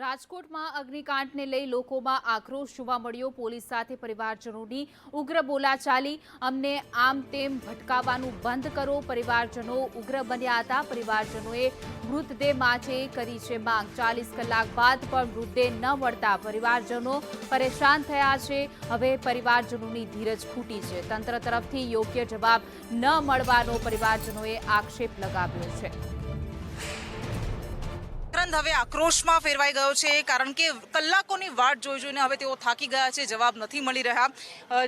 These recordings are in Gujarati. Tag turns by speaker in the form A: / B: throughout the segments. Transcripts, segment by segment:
A: રાજકોટમાં અગ્નિકાંડને લઈ લોકોમાં આક્રોશ જોવા મળ્યો. પોલીસ સાથે પરિવારજનોની ઉગ્ર બોલાચાલી. અમને આમ તેમ ભટકાવવાનું બંધ કરો. પરિવારજનો ઉગ્ર બન્યા હતા. પરિવારજનોએ મૃતદેહ માટે કરી છે માંગ. ચાલીસ કલાક બાદ પણ મૃતદેહ ન મળતા પરિવારજનો પરેશાન થયા છે. હવે પરિવારજનોની ધીરજ ખૂટી છે. તંત્ર તરફથી યોગ્ય જવાબ ન મળવાનો પરિવારજનોએ આક્ષેપ લગાવ્યો છે.
B: આક્રંદ હવે આક્રોશમાં ફેરવાઈ ગયો છે કારણ કે કલાકોની વાટ જોઈ જોઈને હવે તેઓ થાકી ગયા છે જવાબ નથી મળી રહ્યા.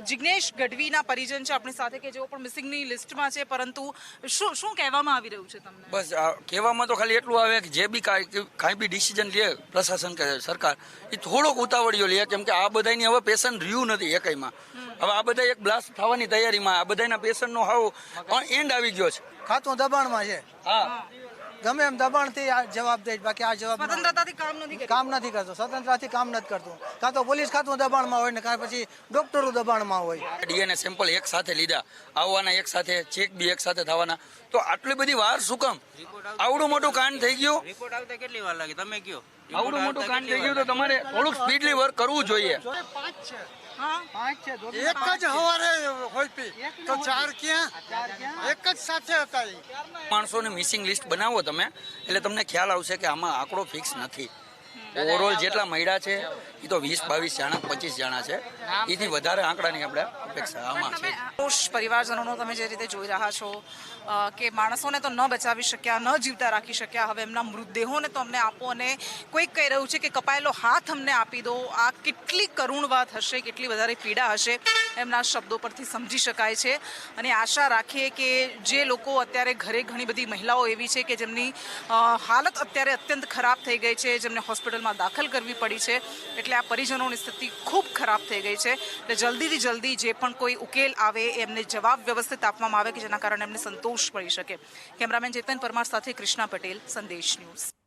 B: જિજ્ઞેશ જિગ્નેશ ગઢવીના પરિજન છે આપણી સાથે કે જેઓ પણ મિસિંગની લિસ્ટમાં છે પરંતુ શું શું કહેવામાં આવી રહ્યું છે તમને?
C: બસ કહેવામાં તો ખાલી એટલું આવે કે જે બી કાંઈ કાંઈ બી ડિસિઝન લે પ્રશાસન કે સરકાર એ થોડોક ઉતાવળીઓ લે કેમ કે આ બધાની હવે પેશન્ટ રહ્યું નથી એકઈમાં હવે આ બધા એક બ્લાસ્ટ થવાની તૈયારીમાં આ બધાના પેશન્ટનો હાવ એન્ડ આવી ગયો છે.
D: ખાતું દબાણમાં છે.
C: હા.
D: ગમે એમ દબાણથી આ જવાબ દે બાકી આ જવાબ
B: સ્વતંત્રતાથી કામ નથી
D: કામ નથી કરતો. સ્વતંત્રતાથી કામ નથી કરતું. કાં તો પોલીસ ખાતું દબાણમાં હોય ને કાં પછી ડોક્ટરો દબાણમાં હોય.
C: ડીએનએ સેમ્પલ એક સાથે લીધા આવવાના એક સાથે ચેક બી એક સાથે થવાના. તો આટલી બધી વાર શું કામ? આવડું મોટું કાંડ થઈ ગયું?
E: રિપોર્ટ આવતા કેટલી વાર લાગે? તમે કયો?
C: આવડું મોટું કાંડ થઈ ગયું તો તમારે થોડુંક સ્પીડલી વર્ક કરવું જોઈએ.
B: હા?
F: એક જ હવારે હોય તો ચાર ક્યાં? એક જ સાથે હતા માણસો
C: માણસોને મિસિંગ લિસ્ટ બનાવો તમે એટલે તમને ખ્યાલ આવશે કે આમાં આંકડો ફિક્સ નથી. ઓવરઓલ જેટલા મળ્યા છે એ તો વીસ બાવીસ જણા પચીસ જણા છે. એથી વધારે આંકડાની આપણે અપેક્ષા આમાં છે.
B: પુરુષ પરિવારજનોનો તમે જે રીતે જોઈ રહ્યા છો કે માણસોને તો ન બચાવી શક્યા ન જીવતા રાખી શક્યા હવે એમના મૃતદેહોને તો અમને આપો અને કોઈક કહી રહ્યું છે કે કપાયેલો હાથ અમને આપી દો આ કેટલી કરુણ વાત હશે કેટલી વધારે પીડા હશે એમના શબ્દો પરથી સમજી શકાય છે. અને આશા રાખીએ કે જે લોકો અત્યારે ઘરે ઘણી બધી મહિલાઓ એવી છે કે જેમની હાલત અત્યારે અત્યંત ખરાબ થઈ ગઈ છે જેમને હોસ્પિટલમાં દાખલ કરવી પડી છે. એટલે આ પરિજનોની સ્થિતિ ખૂબ ખરાબ થઈ ગઈ છે. એટલે જલ્દીથી જલ્દી જે પણ કોઈ ઉકેલ આવે એમને જવાબ વ્યવસ્થિત આપવામાં આવે કે જેના કારણે એમને સંતોષ મળી શકે. કેમેરામેન ચેતન પરમાર સાથે કૃષ્ણા પટેલ, સંદેશ ન્યૂઝ.